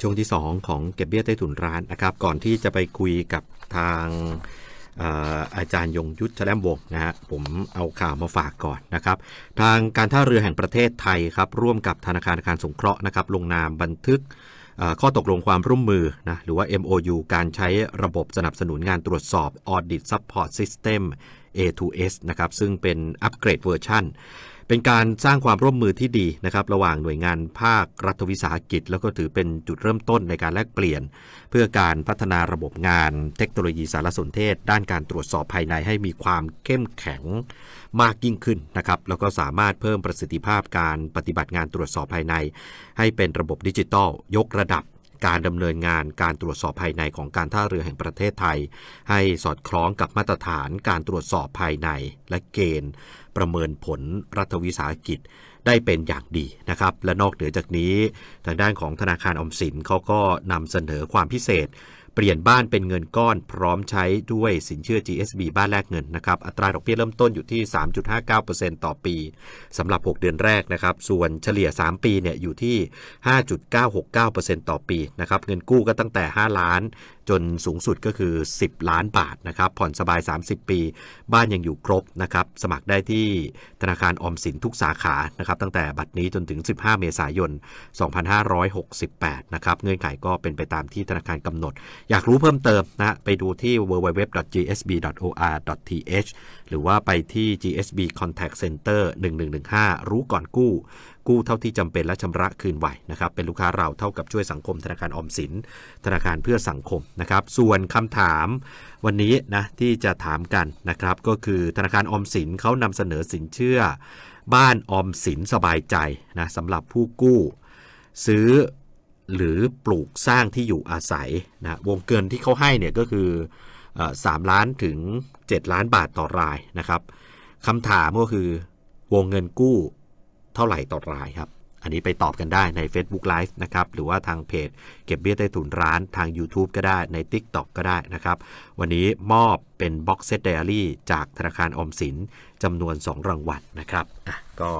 ช่วงที่ 2 ของเก็บเบี้ยใต้ถุนร้านนะครับ ก่อนที่จะไปคุยกับทางอาจารย์ยงยุทธแชลมวงนะฮะผมเอาข่าวมาฝากก่อนนะครับ ทางการท่าเรือแห่งประเทศไทยครับ ร่วมกับธนาคารอาคารสงเคราะห์นะครับ ลงนามบันทึกข้อตกลงความร่วมมือนะหรือว่า MOU การใช้ระบบสนับสนุนงานตรวจสอบ Audit Support System A2S นะครับ ซึ่งเป็นอัปเกรดเวอร์ชัน เป็นการสร้างความร่วมมือที่ดีนะครับระหว่างหน่วยงานภาครัฐวิสาหกิจ แล้วก็ถือเป็นจุดเริ่มต้นในการแลกเปลี่ยน เพื่อการพัฒนาระบบงานเทคโนโลยีสารสนเทศ ด้านการตรวจสอบภายในให้มีความเข้มแข็งมากยิ่งขึ้นนะครับแล้วก็สามารถเพิ่มประสิทธิภาพการปฏิบัติงานตรวจสอบภายใน ให้เป็นระบบดิจิทัลยกระดับการดำเนินงานการตรวจสอบภายในของการท่าเรือแห่งประเทศไทย ให้สอดคล้องกับมาตรฐานการตรวจสอบภายในและเกณฑ์ ประเมินผลรัฐวิสาหกิจได้เป็นอย่างดีนะครับ และนอกเหนือจากนี้ ทางด้านของธนาคารอมสินเขาก็นำเสนอความพิเศษ ปลี่ยนบ้านเป็นเงินก้อนพร้อมใช้ด้วยสินเชื่อ GSB บ้านแลกเงินนะครับอัตราดอกเบี้ยเริ่มต้นอยู่ที่ 3.59%ต่อปีสำหรับ 6 เดือนแรกนะครับส่วนเฉลี่ย 3 ปีเนี่ยอยู่ที่ 5.969%ต่อปีนะครับเงินกู้ก็ตั้งแต่ 5 ล้านจนสูงสุดก็คือ 10 ล้านบาทนะครับผ่อนสบาย 30 ปี บ้านยังอยู่ครบนะครับสมัครได้ที่ธนาคารออมสินทุกสาขานะครับตั้งแต่บัดนี้จนถึง 15 เมษายน 2568 นะครับเงื่อนไขก็เป็นไปตามที่ธนาคารกำหนดอยากรู้เพิ่มเติมนะไปดูที่ www.gsb.or.th หรือว่าไปที่ GSB Contact Center 1115 รู้ก่อนกู้ กู้เท่าที่จำเป็นและชำระคืนไหวนะครับเป็นลูกค้าเราเท่ากับช่วยสังคมธนาคารออมสิน ธนาคารเพื่อสังคมนะครับ ส่วนคำถามวันนี้นะที่จะถามกันนะครับ ก็คือธนาคารออมสินเขานำเสนอสินเชื่อ บ้านออมสินสบายใจนะสำหรับผู้กู้ ซื้อ หรือปลูกสร้างที่อยู่อาศัยนะวงเกินที่เขาให้เนี่ยก็คือเอ่อ3ล้านถึง 7 ล้านบาทต่อรายนะครับคำถามก็คือวงเงินกู้เท่าไหร่ต่อรายครับอันนี้ไปตอบกันได้ใน Facebook Live นะครับ หรือว่าทางเพจเก็บเบี้ยใต้ถุนร้านทาง YouTube ก็ได้ใน TikTok ก็ได้นะครับ วันนี้มอบเป็น Box Set Diary จากธนาคารออมสินจำนวน 2 รางวัลนะครับ ก็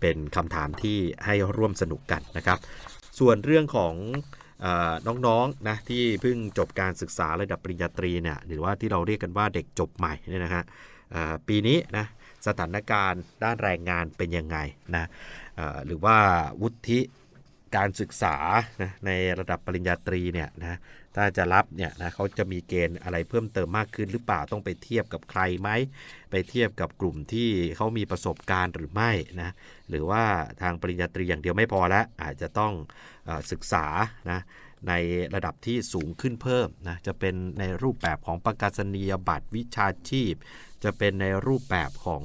เป็นคำถามที่ให้ร่วมสนุกกันนะครับ ส่วนเรื่องของน้องๆนะที่เพิ่งจบการศึกษาระดับปริญญาตรีเนี่ยหรือว่าที่เราเรียกกันว่าเด็กจบใหม่เนี่ยนะฮะปีนี้นะสถานการณ์ด้านแรงงานเป็นยังไงนะหรือว่าวุฒิการศึกษานะในระดับปริญญาตรีเนี่ยนะ ถ้าจะรับเนี่ยนะเขาจะมีเกณฑ์อะไรเพิ่มเติมมากขึ้นหรือเปล่าต้องไปเทียบกับใครไหมไปเทียบกับกลุ่มที่เขามีประสบการณ์หรือไม่นะหรือว่าทางปริญญาตรีอย่างเดียวไม่พอแล้วอาจจะต้องอศึกษานะในระดับที่สูงขึ้นเพิ่มนะจะเป็นในรูปแบบของประกาศนียบัตรวิชาชีพ จะเป็นในรูปแบบของ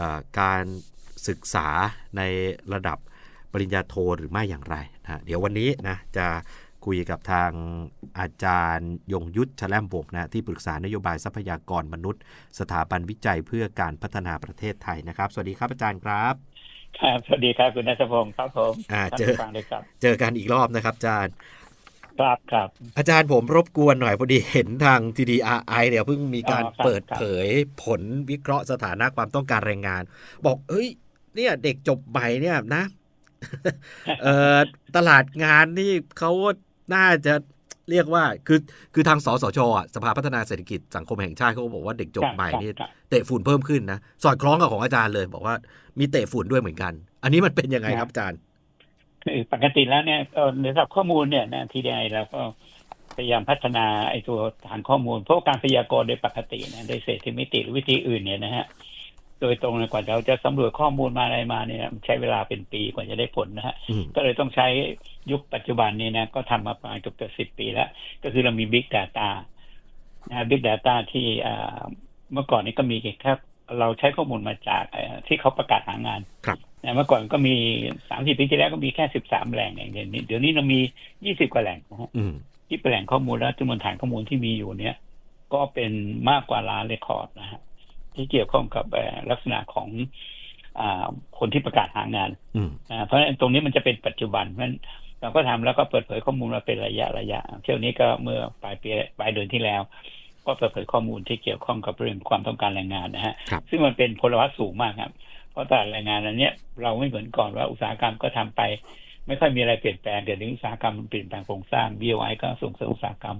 ออการศึกษาในระดับปริญญาโทหรือไม่อย่างไรนะเดี๋ยววันนี้นะจะคุยกับทาง อาจารย์ยงยุทธชแลมบกนะที่ปรึกษานโยบายทรัพยากรมนุษย์ สถาบันวิจัยเพื่อการพัฒนาประเทศไทยนะครับ สวัสดีครับอาจารย์ครับครับสวัสดีครับคุณนัทพงศ์ครับผมอ่าท่านเจอผู้ฟังด้วยครับเจอกันอีกรอบนะครับอาจารย์ครับครับ อาจารย์ผมรบกวนหน่อยพอดีเห็นทาง TDRI เนี่ยเพิ่งมีการอ๋อครับเปิดครับเผยผลวิเคราะห์สถานะความต้องการแรงงาน บอกเอ้ย เนี่ยเด็กจบใหม่เนี่ยนะเอ่อตลาดงานนี่เขาน่าจะ เรียกว่าคือคือทางสสชอะสภาพัฒนาเศรษฐกิจสังคมแห่งชาติเขาก็บอกว่าเด็กจบใหม่นี่ครับเตะฝุ่นเพิ่มขึ้นนะสอดคล้องกับของอาจารย์เลย บอกว่ามีเตะฝุ่นด้วยเหมือนกัน อันนี้มันเป็นยังไงครับอาจารย์คือปกติแล้วเนี่ยเอ่อในระดับข้อมูลเนี่ยนะทีเดียเราก็พยายามพัฒนาไอ้ตัวฐานข้อมูลเพราะการพยากรณ์โดยปกตินะโดยเศรษฐมิติหรือวิธีอื่นเนี่ยนะฮะ โดยตรงเลยกว่าเราจะสำรวจข้อมูลมาอะไรมาเนี่ยมันใช้เวลาเป็นปีกว่าจะได้ผลนะฮะอืมก็เลยต้องใช้ยุคปัจจุบันนี้นะก็ทำมาประมาณเกือบสิบปีแล้ว ก็คือเรามี Big Data นะ Big Data ที่อ่าเมื่อก่อนนี้ก็มีแค่เราใช้ข้อมูลมาจากเอ่อที่เขาประกาศหางานครับนะเมื่อก่อนก็มีสามสิบปีที่แล้วก็มีแค่สิบสามแหล่งอย่างเดียวนี้เดี๋ยวนี้เรามียี่สิบกว่าแหล่งนะฮะอืมที่เป็นแหล่งข้อมูลและจำนวนฐานข้อมูลที่มีอยู่เนี่ย ก็เป็นมากกว่าล้านเรคคอร์ดนะฮะ ที่เกี่ยวข้องกับเอ่อลักษณะของอ่าคนที่ประกาศหางานอืมอ่าเพราะฉะนั้นตรงนี้มันจะเป็นปัจจุบันเพราะฉะนั้นเราก็ทำแล้วก็เปิดเผยข้อมูลมาเป็นระยะระยะ เที่ยวนี้ก็เมื่อปลายปีปลายเดือนที่แล้ว ก็เปิดเผยข้อมูลที่เกี่ยวข้องกับเรื่องความต้องการแรงงานนะฮะครับซึ่งมันเป็นพลวัตสูงมากครับ เพราะตลาดแรงงานอันเนี้ยเราไม่เหมือนก่อนว่าอุตสาหกรรมก็ทำไป ไม่ค่อยมีอะไรเปลี่ยนแปลงเดี๋ยวนี้อุตสาหกรรมมันเปลี่ยนแปลงโครงสร้าง BOI ก็ส่งเสริมอุตสาหกรรม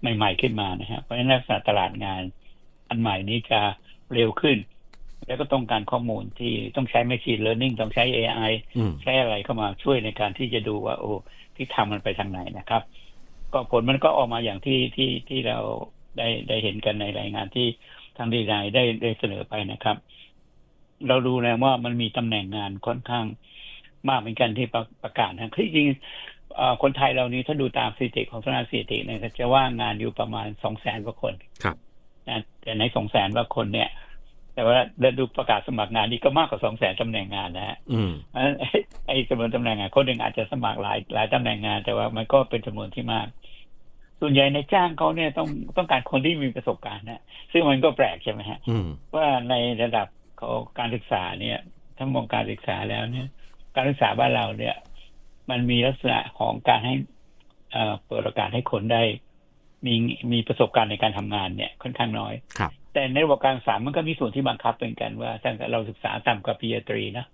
ใหม่ ๆ ขึ้นมานะฮะเพราะฉะนั้นลักษณะตลาดงานอันใหม่นี้จะ เร็วขึ้น แล้วก็ต้องการข้อมูลที่ต้องใช้ Machine Learning ต้องใช้ AI อืมใช้อะไรเข้ามาช่วยในการที่จะดูว่า โอ้ที่ทำมันไปทางไหนนะครับ ก็ผลมันก็ออกมาอย่างที่ที่ที่เราได้ได้เห็นกันในรายงานที่ทางดีไซน์ได้ได้เสนอไปนะครับ เราดูแล้วว่ามันมีตำแหน่งงานค่อนข้างมากเหมือนกันที่ประประกาศนะคือจริงๆเอ่อคนไทยเรานี้ถ้าดูตามสถิติของสำนักสถิติเนี่ยก็จะว่างงานอยู่ประมาณสองแสนกว่าคน ครับนะ แต่ในสองแสนกว่าคนเนี่ย แต่ว่าเราดูประกาศสมัครงานนี่ก็มากกว่าสองแสนตำแหน่งงานนะฮะอืมเพราะฉะนั้นไอ้ไอ้จำนวนตำแหน่งงานคนหนึ่งอาจจะสมัครหลายหลายตำแหน่งงาน แต่ว่ามันก็เป็นจำนวนที่มาก ส่วนใหญ่ในจ้างเขาเนี่ยต้องต้องการคนที่มีประสบการณ์นะซึ่งมันก็แปลกใช่ไหมฮะอืมว่าในระดับของการศึกษาเนี่ยถ้ามองการศึกษาแล้วเนี่ย การศึกษาบ้านเราเนี่ย มันมีลักษณะของการให้เอ่อเปิดโอกาสให้คนได้ มีมีประสบการณ์ในการทำงานเนี่ยค่อนข้างน้อยครับ แต่ในระบบการศึกษามันก็มีส่วนที่บังคับเป็นกันว่าถ้าเราศึกษาต่ำกว่าปริญญาตรีนะ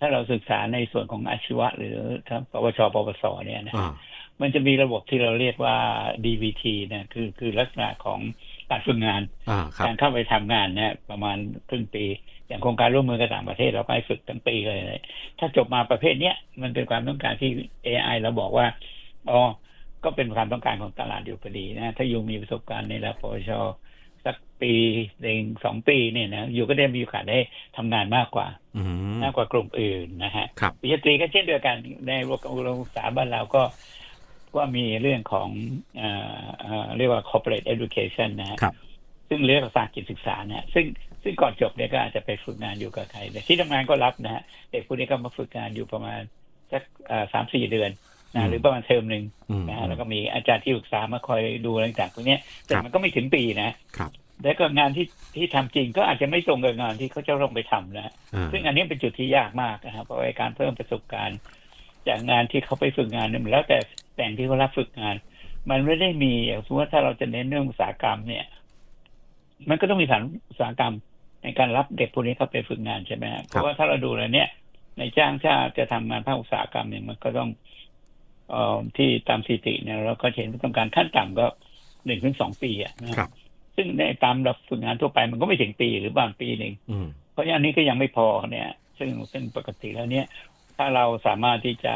ถ้าเราศึกษาในส่วนของอาชีวะ หรือทั้งปวชปวสเนี่ยนะอ่ามันจะมีระบบที่เราเรียกว่า DVT นะคือคือลักษณะของการฝึกงานอ่าครับการเข้าไปทำงานเนี่ยประมาณครึ่งปี อย่างโครงการร่วมมือกับต่างประเทศเราไปฝึกทั้งปีเลย ถ้าจบมาประเภทเนี้ยมันเป็นความต้องการที่ AI เราบอกว่าอ๋อ ก็เป็นความต้องการของตลาดอยู่พอดีนะ ถ้าอยู่มีประสบการณ์ในระดับปวชสักปีหนึ่งสองปีเนี่ยนะอยู่ก็ได้มีโอกาสได้ทำงานมากกว่าอืมมากกว่ากลุ่มอื่นนะฮะครับปริญญาตรีก็เช่นเดียวกันในโรงศึกษาบ้านเราก็ว่ามีเรื่องของเอ่อเอ่อเรียกว่า corporate education นะฮะครับซึ่งเรียกว่าภาษาอังกฤษศึกษาเนี่ยซึ่งซึ่งก่อนจบเนี่ยก็อาจจะไปฝึกงานอยู่กับใครแต่ที่ทำงานก็รับนะฮะเด็กพวกนี้ก็มาฝึกงานอยู่ประมาณสักสามสี่เดือนอืม นะหรือประมาณเทอมหนึ่งอืมนะฮะแล้วก็มีอาจารย์ที่ปรึกษามาคอยดูอะไรต่างๆพวกเนี้ยแต่ครับมันก็ไม่ถึงปีนะครับแล้วก็งานที่ที่ทำจริงก็อาจจะไม่ตรงกับงานที่เขาจะต้องไปทำนะอ่าซึ่งอันนี้เป็นจุดที่ยากมากนะครับเพราะว่าการเพิ่มประสบการณ์ จากงานที่เขาไปฝึกงานเนี่ยแล้วแต่แต่งที่เขารับฝึกงาน มันไม่ได้มีอย่างสมมติว่าถ้าเราจะเน้นเรื่องอุตสาหกรรมเนี่ย มันก็ต้องมีฐานอุตสาหกรรมในการรับเด็กพวกนี้เข้าไปฝึกงานใช่ไหมฮะเพราะว่าถ้าเราดูแล้วเนี่ยในจ้างถ้าจะทำงานภาคอุตสาหกรรมเนี่ยมันก็ต้องเอ่อ ที่ตามสถิติเนี่ยเราก็เห็นว่าต้องการขั้นต่ำก็หนึ่งถึงสองปีอะนะครับ ซึ่งในตามรับฝึกงานทั่วไปมันก็ไม่ถึงปีหรือบางปีหนึ่งอืมเพราะฉะนั้นอันนี้ก็ยังไม่พอเนี่ย ซึ่งซึ่งปกติแล้วเนี่ย ถ้าเราสามารถที่จะ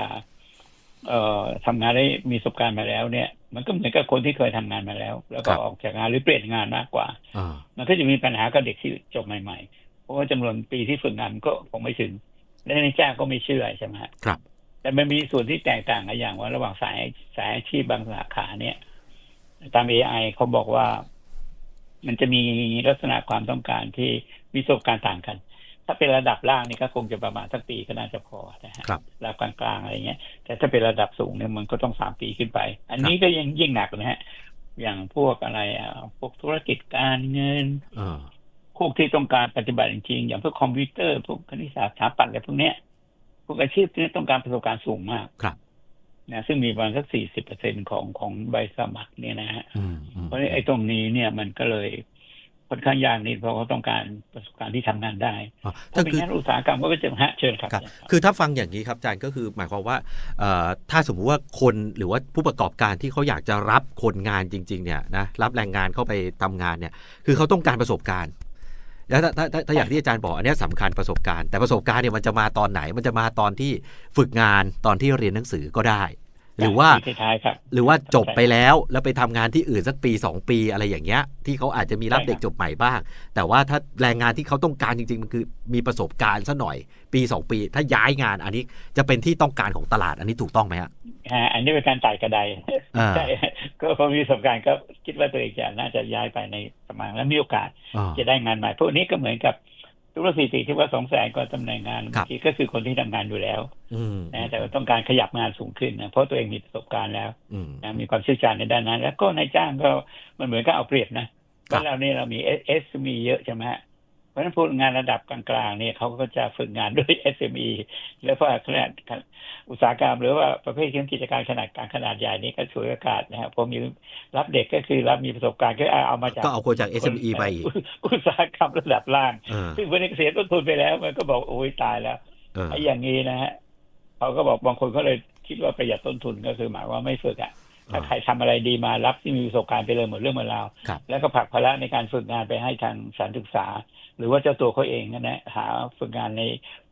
เอ่อทำงานได้มีประสบการณ์มาแล้วเนี่ย มันก็เหมือนกับคนที่เคยทำงานมาแล้ว แล้วก็ครับออกจากงานหรือเปลี่ยนงานมากกว่าอ่ามันก็จะมีปัญหากับเด็กที่จบใหม่ ๆ เพราะว่าจำนวนปีที่ฝึกงานมันก็คงไม่ถึงและในจ้างก็ไม่เชื่อใช่ไหมฮะครับ แต่มันมีส่วนที่แตกต่างกันอย่างว่าระหว่างสายสายอาชีพบางสาขาเนี่ย ตาม AI เขาบอกว่ามันจะมีลักษณะความต้องการที่มีประสบการณ์ต่างกัน ถ้าเป็นระดับล่างนี่ก็คงจะประมาณสักปีก็น่าจะพอนะฮะครับระดับกลางๆอะไรเงี้ย แต่ถ้าเป็นระดับสูงเนี่ยมันก็ต้องสามปีขึ้นไป อันนี้ก็ยังยิ่งหนักนะฮะ อย่างพวกอะไรอะพวกธุรกิจการเงินอ่าพวกที่ต้องการปฏิบัติจริงๆอย่างพวกคอมพิวเตอร์พวกคณิตศาสตร์สถาปัตย์อะไรพวกเนี้ย พวกอาชีพที่ต้องการประสบการณ์สูงมากครับนะซึ่งมีประมาณสักสี่สิบเปอร์เซ็นของของใบสมัครเนี่ยนะฮะอืมอืมเพราะฉะนั้นไอ้ตรงนี้เนี่ยมันก็เลยค่อนข้างยากนิดเพราะเขาต้องการประสบการณ์ที่ทำงานได้อ่าถ้าก็เป็นคืองานอุตสาหกรรมก็จะฮะเชิญครับครับ คือถ้าฟังอย่างนี้ครับอาจารย์ก็คือหมายความว่าเอ่อถ้าสมมุติว่าคนหรือว่าผู้ประกอบการที่เขาอยากจะรับคนงานจริง ๆ เนี่ยนะรับแรงงานเข้าไปทำงานเนี่ย คือเขาต้องการประสบการณ์ แล้วถ้าถ้าถ้าอย่างที่อาจารย์บอกอันนี้ยสำคัญประสบการณ์แต่ประสบการณ์เนี่ยมันจะมาตอนไหน มันจะมาตอนที่ฝึกงานตอนที่เรียนหนังสือก็ได้ หรือว่าที่ท้ายๆครับหรือว่าจบไปแล้วแล้วไปทำงานที่อื่นสักปี 2 ปีอะไรอย่างเงี้ย ที่เขาอาจจะมีรับใช่ครับเด็กจบใหม่บ้าง แต่ว่าถ้าแรงงานที่เขาต้องการจริงๆ มันคือมีประสบการณ์ซะหน่อย ปี 2 ปี ถ้าย้ายงานอันนี้จะเป็นที่ต้องการของตลาดอันนี้ถูกต้องไหมฮะอ่าอันนี้เป็นการไต่กระไดอ่าใช่ก็พอมีประสบการณ์ก็คิดว่าตัวเองจะน่าจะย้ายไปในประมาณแล้วมีโอกาสอ่าจะได้งานใหม่พวกนี้ก็เหมือนกับ ทุกสถิติที่ว่าสองแสนก็ตำแหน่งงานครับบางทีก็คือคนที่ทำงานอยู่แล้วอืมนะแต่ว่าต้องการขยับงานสูงขึ้นนะเพราะตัวเองมีประสบการณ์แล้วอืมนะมีความเชี่ยวชาญในด้านนั้น แล้วก็นายจ้างก็มันเหมือนกับเอาเปรียบนะครับ้าบนเราเนี่ยเรามีเอสมีเยอะใช่ไหมฮะเพ ราะฉะนั้นพวกงานระดับกลางๆเนี่ยเขาก็จะฝึกงานด้วย SME แล้วก็ขนาดอุตสาหกรรม หรือว่าประเภทเครื่องกิจการขนาดกลางขนาดใหญ่นี่ก็ช่วยโอกาสนะครับพอมีรับเด็กก็คือรับมีประสบการณ์ก็เอามาจากก็เอาคนจาก SME ไปอีกอุตสาหกรรมระดับล่างเออซึ่งพอนี้เสียต้นทุนไปแล้ว มันก็บอกโอ้ยตายแล้วเออไอ้อย่างนี้นะฮะเขาก็บอกบางคนก็เลยคิดว่าประหยัดต้นทุนก็คือหมายว่าไม่ฝึกอะ ถ้าใครทำอะไรดีมารับที่มีประสบการณ์ไปเลยหมดเรื่องหมดราวครับแล้วก็ผลักภาระในการฝึกงานไปให้ทางสถารศึกษา หรือว่าเจ้าตัวเขาเองนะนะหาฝึกงานใน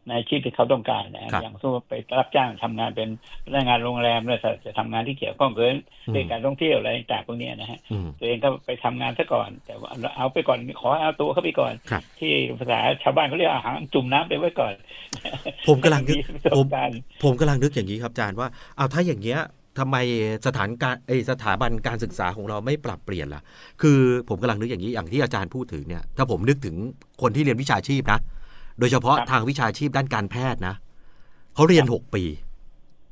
ในอาชีพที่เขาต้องการนะครับอย่างเช่นว่าไปรับจ้างทำงานเป็นพนักงานโรงแรมแล้วจะทำงานที่เกี่ยวข้องกับเรื่องการท่องเที่ยวอะไรต่างๆพวกเนี้ยนะฮะอืมตัวเองก็ไปทำงานซะก่อน แต่ว่าเอาไปก่อนขอเอาตัวเขาไปก่อนครับที่ภาษาชาวบ้านเขาเรียกอาหารจุ่มน้ำไปไว้ก่อน ผมกำลังนึกมีประสผบมการณ์ผมกำลังนึกอย่างนี้ครับอาจารย์ว่าเอาถ้าอย่างเงี้ย ทำไมสถานการไอยสถาบันการศึกษาของเราไม่ปรับเปลี่ยนล่ะ คือผมกำลังนึกอย่างนี้อย่างที่อาจารย์พูดถึงเนี่ย ถ้าผมนึกถึงคนที่เรียนวิชาชีพนะ โดยเฉพาะทางวิชาชีพด้านการแพทย์นะเขาเรียนหกปี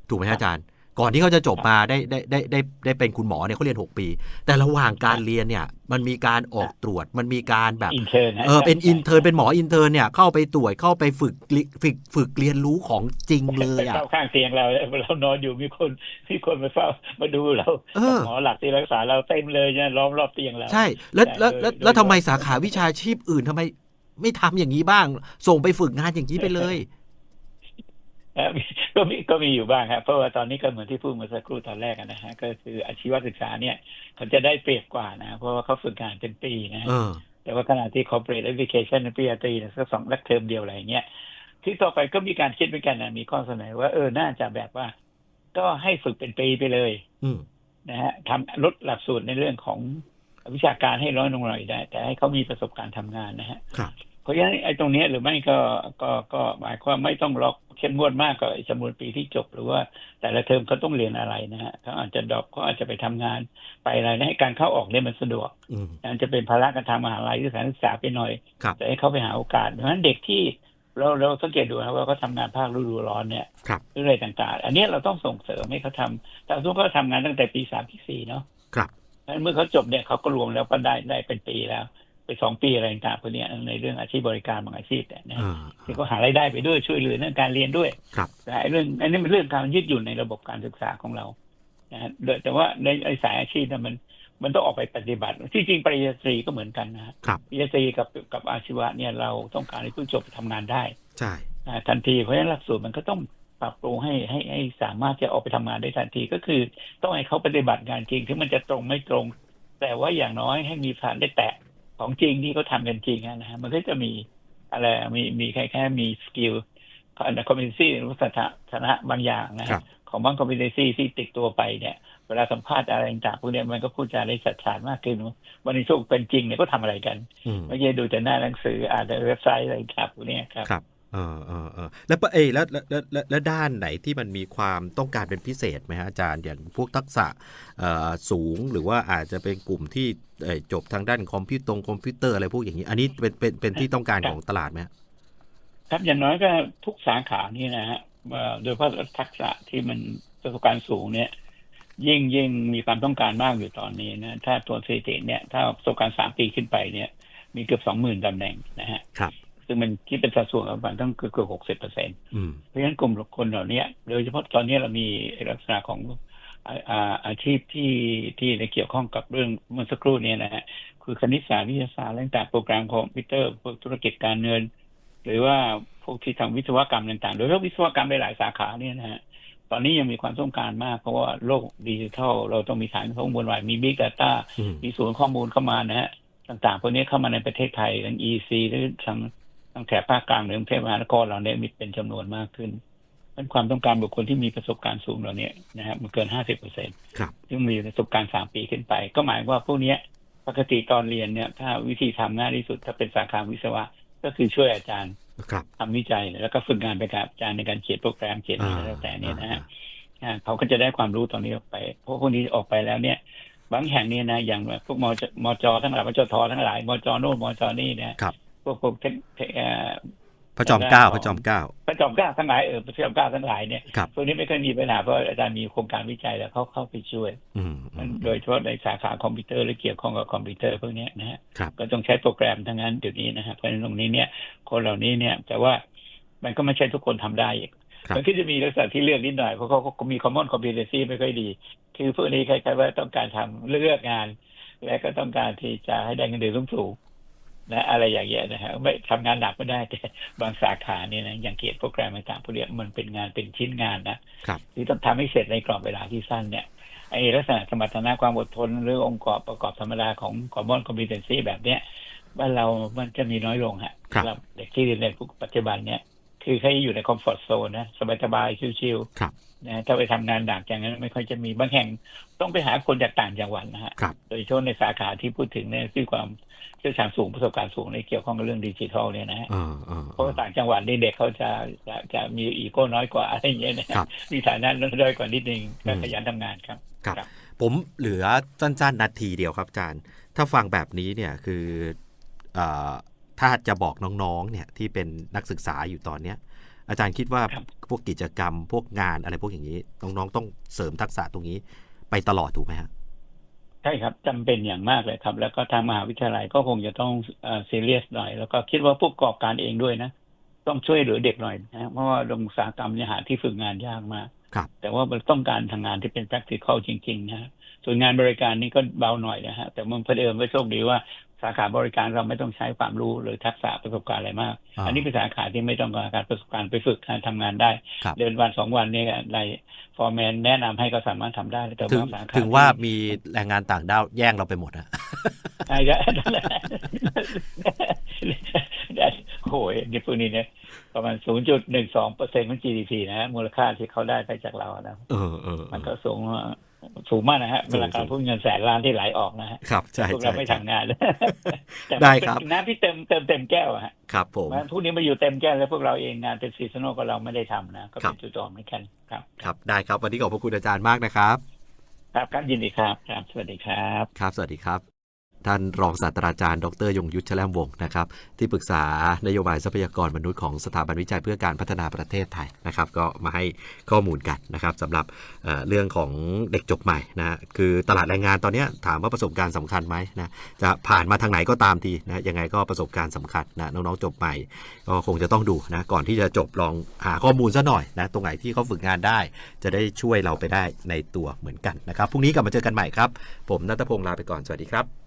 ถูกไหมฮะอาจารย์ ก่อนที่เขาจะจบมาได้ได้ได้ได้ได้เป็นคุณหมอเนี่ยเขาเรียนหกปี แต่ระหว่างการเรียนเนี่ยมันมีการออกตรวจมันมีการแบบอินเทอร์นะเออเป็นอินเทอร์เป็นหมออินเทอร์เนี่ยเข้าไปตรวจเข้าไปฝึกลิฝึกฝึกเรียนรู้ของจริงเลยไปอะเฝ้าข้างเตียงเราเรานอนอยู่มีคนมีคนมาเฝ้ามาดูเราเออหมอหลักที่รักษาเราเต็มเลยเนี่ยล้อมรอบเตียงเราใช่แล้วแล้วโดยแล้วโดยแล้วทำไมสาขาวิชาชีพอื่นทำไมไม่ทำอย่างนี้บ้าง ส่งไปฝึกงานอย่างนี้ไปเลยเอ่อมี ก็มีก็มีอยู่บ้างครับเพราะว่าตอนนี้ก็เหมือนที่พูดเมื่อสักครู่ตอนแรกอะนะฮะก็คืออาชีวศึกษาเนี่ยเขาจะได้เปรียบกว่านะ เพราะว่าเขาฝึกงานเป็นปีนะฮะเออแต่ว่าขณะที่ corporate education ปริญญาตรีเนี่ยสักสองลักเทอมเดียวอะไรอย่างเงี้ยที่ต่อไปก็มีการคิดเหมือนกันนะมีข้อเสนอว่าเออน่าจะแบบว่า ก็ให้ฝึกเป็นปีไปเลยอืมนะฮะทำลดหลักสูตรในเรื่องของวิชาการให้ร้อยลงหน่อยได้ แต่ให้เขามีประสบการณ์ทำงานนะฮะครับ เพราะฉะนั้นไอ้ตรงเนี้ยหรือไม่ก็ก็ก็หมายความไม่ต้องล็อกเข้มงวดมากกับไอ้จำนวนปีที่จบหรือว่าแต่ละเทอมเขาต้องเรียนอะไรนะฮะเขาอาจจะดรอปเขาอาจจะไปทำงานไปอะไรนะให้การเข้าออกเนี่ยมันสะดวกอืมอาจจะเป็นภาระการทางมหาลัยหรือสถานศึกษาไปหน่อยครับแต่ให้เขาไปหาโอกาสเพราะฉะนั้นเด็กที่เราเราสังเกตดูนะว่าเขาทำงานภาคฤดูร้อนเนี่ยครับหรืออะไรต่างๆ อันเนี้ยเราต้องส่งเสริมให้เขาทำแต่ทุกเขาทำงานตั้งแต่ปีสามปีสี่เนาะครับเพราะฉะนั้นเมื่อเขาจบเนี่ยเขาก็รวมแล้วก็ได้ได้เป็นปีแล้ว ไปสองปีอะไรต่างๆพวกเนี้ยในเรื่องอาชีพบริการบางอาชีพเนี่ยนะอ่าที่เขาหารายได้ไปด้วยช่วยเหลือเรื่องการเรียนด้วยครับแต่ไอ้เรื่องอันนี้เป็นเรื่องการยืดหยุ่นในระบบการศึกษาของเรานะฮะโดยแต่ว่าในไอ้สายอาชีพเนี่ยมันมันต้องออกไปปฏิบัติ ที่จริงปริญญาตรีก็เหมือนกันนะฮะครับปริญญาตรีกับกับอาชีวะเนี่ยเราต้องการให้ผู้จบทำงานได้ใช่อ่าทันทีเพราะฉะนั้นหลักสูตรมันก็ต้องปรับปรุงให้ให้ให้สามารถจะออกไปทำงานได้ทันทีก็คือ ต้องให้เขาปฏิบัติงานจริงที่มันจะตรงไม่ตรง แต่ว่าอย่างน้อยให้มีผ่านได้แตะ ของจริงที่เขาทำกันจริงอะนะฮะมันก็จะมีอะไรมีมีแค่แค่มีสกิลคอมมิชชี่หรือสถาสนะบางอย่างนะครัฮะบของบางคอมมิชชี่ที่ติดตัวไปเนี่ย เวลาสัมภาษณ์อะไรต่างๆพวกเนี้ยมันก็พูดจาได้สัดสานมากขึ้นวันนี้ช่วงเป็นจริงเนี่ยก็ทำอะไรกันอืมไม่ใช่ดูแต่หน้าหนังสืออ่านแต่เว็บไซต์อะไรต่างๆพวกเนี้ยครับครับ เออเออเออแล้วปะเอยแล้วแล้วแล้วแล้วแล้วด้านไหนที่มันมีความต้องการเป็นพิเศษไหมฮะอาจารย์อย่างพวกทักษะเอ่อสูงหรือว่าอาจจะเป็นกลุ่มที่เอ่อจบทางด้านคอมพิวตรงคอมพิวเตอร์อะไรพวกอย่างนี้ อันนี้เป็นเป็นเป็นที่ต้องการของตลาดไหมฮะครับอย่างน้อยก็ทุกสาขานี่นะฮะเอ่อโดยเฉพาะทักษะที่มันประสบการณ์สูงเนี่ย ยิ่งยิ่งมีความต้องการมากอยู่ตอนนี้นะถ้าตัวสถิติเนี่ยถ้าประสบการณ์สามปีขึ้นไปเนี่ย มีเกือบสองหมื่นตำแหน่งนะฮะครับ ซึ่งมันคิดเป็นสัดส่วนประมาณต้องเกือบหกสิบเปอร์เซ็นต์อืมเพราะฉะนั้นกลุ่มคนเหล่านี้โดยเฉพาะตอนนี้เรามีลักษณะของอาอาอาชีพที่ที่ในเกี่ยวข้องกับเรื่องเมื่อสักครู่เนี้นะฮะคือคณิตศาสตร์วิทยาศาสตร์และต่างๆโปรแกรมคอมพิวเตอร์พวกธุรกิจการเงิน หรือว่าพวกที่ทำวิศวกรรมต่างๆ โดยเฉพาะวิศวกรรมในหลายสาขาเนี่ยนะฮะตอนนี้ยังมีความต้องการมาก เพราะว่าโลกดิจิทัล เราต้องมีฐานข้อมูลใหม่มี Big Data อืมมีศูนย์ข้อมูลเข้ามานะฮะต่างๆพวกนี้เข้ามาในประเทศไทยทั้ง EC หรือทาง ทางแถบภาคกลางหรือกรุงเทพมหานครเราเนี่ยมีเป็นจำนวนมากขึ้นเป็นความต้องการบุคคลที่มีประสบการณ์สูงเหล่านี้นะฮะมันเกิน50เปอร์เซ็นต์ครับซึ่งมีประสบการณ์สามปีขึ้นไป ก็หมายว่าพวกเนี้ยปกติตอนเรียนเนี่ย ถ้าวิธีทำง่ายที่สุดถ้าเป็นสาขาวิศวะก็คือช่วยอาจารย์ครับทำวิจัยแล้วก็ฝึกงานไปกับอาจารย์ในการเขียนโปรแกรมเขียนอะไรก็แล้วแต่เนี่ยนะฮะอ่าเขาก็จะได้ความรู้ตรงนี้ออกไป เพราะพวกนี้ออกไปแล้วเนี่ย บางแห่งเนี่ยนะอย่างพวกมจมจทั้งหลายมจททั้งหลายมจโน่นมจนี่นะครับ พวกพวกเทคเทคเอ่อพระจอมเกล้าพระจอมเกล้าพระจอมเกล้าทั้งหลายเออพระจอมเกล้าทั้งหลายเนี่ยครับพวกนี้ไม่เคยมีปัญหาเพราะอาจารย์มีโครงการวิจัยแล้วเขาเข้าไปช่วยอืมอืมโดยเฉพาะในสาขาคอมพิวเตอร์หรือเกี่ยวข้องกับคอมพิวเตอร์พวกเนี้ยนะฮะครับก็ต้องใช้โปรแกรมทั้งนั้นเดี๋ยวนี้นะฮะเพราะฉะนั้นตรงนี้เนี่ย คนเหล่านี้เนี่ยแต่ว่ามันก็ไม่ใช่ทุกคนทำได้อีกครับมันก็จะมีลักษณะที่เลือกนิดหน่อยเพราะเขาก็มี common competency ไม่ค่อยดี คือพวกนี้ใครๆว่าต้องการทำเลือกงาน และก็ต้องการที่จะให้ได้เงินเดือนสูงๆ นะอะไรอย่างเงี้ยนะฮะไม่ทำงานหนักไม่ได้แต่บางสาขาเนี่ยนะอย่างเกียรติโปรแกรมต่างๆพวกเนี้ยมันเป็นงานเป็นชิ้นงานนะครับที่ต้องทำให้เสร็จในกรอบเวลาที่สั้นเนี่ยไอ้ลักษณะสมรรถนะความอดทน หรือองค์ประกอบประกอบธรรมดาของ common competency แบบเนี้ยบ้านเรามันจะมีน้อยลงฮะครับสำหรับเด็กที่เรียนในปัจจุบันเนี่ย คือเขาอยู่ในคอมฟอร์ z โซนนะสบายๆชิวครับๆนะถ้าไปทำงานหนักอย่างนั้นไม่ค่อยจะมีบางแห่งต้องไปหาคนจากต่างจังหวัดนะฮะครับโดยเฉพาะในสาขาที่พูดถึงเนี่ยที่ความเชี่ยวชาญสูงประสบการณ์สูงในเกี่ยวข้องกับเรื่องดิจิทัลเนี่ยนะฮะเออเออเพราะว่าต่างจังหวัดนี่เด็กเขาจะจะจะมีอีโก้น้อยกว่าอะไรอย่างเงี้ยนะครับมีฐานะน้อยกว่านิดนึงก็อืมขยันทำงานครับครับครับ ผมเหลือสั้นๆนาทีเดียวครับอาจารย์ ถ้าฟังแบบนี้เนี่ยคือเออ ถ้าจะบอกน้องๆเนี่ยที่เป็นนักศึกษาอยู่ตอนเนี้ยอาจารย์คิดว่าครับพวกกิจกรรมพวกงานอะไรพวกอย่างนี้น้องๆต้องเสริมทักษะตรงนี้ไปตลอดถูกไหมฮะใช่ครับจำเป็นอย่างมากเลยครับ แล้วก็ทางมหาวิทยาลัยก็คงจะต้องซีเรียสหน่อย แล้วก็คิดว่าผู้ประกอบการเองด้วยนะ ต้องช่วยเหลือเด็กหน่อยนะเพราะว่าโรงอุตสาหกรรมเนี่ยหาที่ฝึกงานยากมากครับแต่ว่ามันต้องการทางงานที่เป็น practical จริง ๆ นะฮะส่วนงานบริการนี่ก็เบาหน่อยนะฮะแต่มันเพิ่มไม่โชคดีว่า สาขาบริการเราไม่ต้องใช้ความรู้หรือทักษะประสบการณ์อะไรมากอ่าอันนี้เป็นสาขาที่ไม่ต้องการประสบการณ์ไปฝึกการทำงานได้ครับเดินวันสองวันเนี่ยในฟอร์แมนแนะนำให้ก็สามารถทำได้แต่ถึงบางสาขาถึงว่ามีแรงงานต่างด้าวแย่งเราไปหมดอะใช่ครับนั่นแหละโอ้ยนี่พวกนี้เนี่ยประมาณ 0.12เปอร์เซ็นต์ของ GDP นะฮะมูลค่าที่เขาได้ไปจากเรานะเออเออเอมันอก็สูงมาก สูงมากนะฮะสูเวงลาการสูงพูดเงินแสนล้านที่ไหลออกนะฮะครับใช่พวกใช่เราไม่ทำงานเลยแต่ได้มันครับเป็นน้ำที่เต็มเต็มเต็มแก้วอะฮะครับผมมันพวกนี้มาอยู่เต็มแก้วแล้วพวกเราเองงานเป็นซีซันอลก็เราไม่ได้ทำนะก็ครัเป็นบจุดอ่อนเหมือนกันครับ ครับได้ครับวันนี้ขอบพระคุณอาจารย์มากนะครับ ครับครับยินดีครับครับ สวัสดีครับ ครับสวัสดีครับ ท่านรองศาสตราจารย์ ดรยงยุทธแชล่มวงศ์นะครับ ที่ปรึกษานโยบายทรัพยากรมนุษย์ของสถาบันวิจัยเพื่อการพัฒนาประเทศไทยนะครับ ก็มาให้ข้อมูลกันนะครับสำหรับเเรื่องของเด็กจบใหม่นะคือตลาดแรงงานตอนนี้ถามว่าประสบการณ์สำคัญไหมนะจะผ่านมาทางไหนก็ตามทีนะยังไงก็ประสบการณ์สำคัญนะน้องๆจบใหม่ ก็คงจะต้องดูนะก่อนที่จะจบลองหาข้อมูลซะหน่อยนะตรงไหนที่เขาฝึกงานได้ จะได้ช่วยเราไปได้ในตัวเหมือนกันนะครับพรุ่งนี้กลับมาเจอกันใหม่ครับ ผมนัทพงศ์ลาไปก่อนสวัสดีครับ